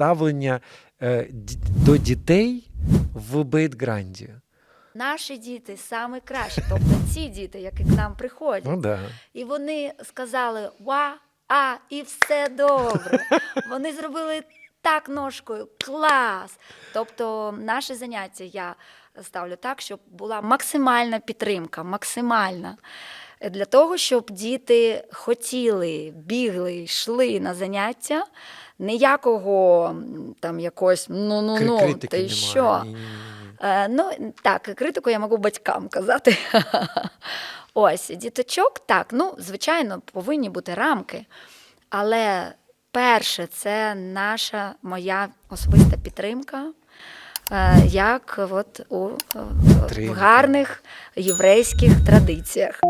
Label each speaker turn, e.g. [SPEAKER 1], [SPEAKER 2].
[SPEAKER 1] ставлення е, до дітей в Бейтгранді?
[SPEAKER 2] Наші діти саме кращі, тобто ці діти, які к нам приходять.
[SPEAKER 1] Ну да.
[SPEAKER 2] І вони сказали ва, а, і все добре. Вони зробили так ножкою, клас. Тобто, наше заняття я ставлю так, щоб була максимальна підтримка, максимальна. Для того, щоб діти хотіли, бігли, йшли на заняття, ніякого там якось
[SPEAKER 1] Кри-
[SPEAKER 2] ну-ну-ну,
[SPEAKER 1] критики
[SPEAKER 2] ти
[SPEAKER 1] немає.
[SPEAKER 2] що? Е, ну, так, критику я можу батькам казати. Ось, діточок, так, ну, звичайно, повинні бути рамки. Але перше, це наша моя особиста підтримка, е, як от у е, в гарних єврейських традиціях.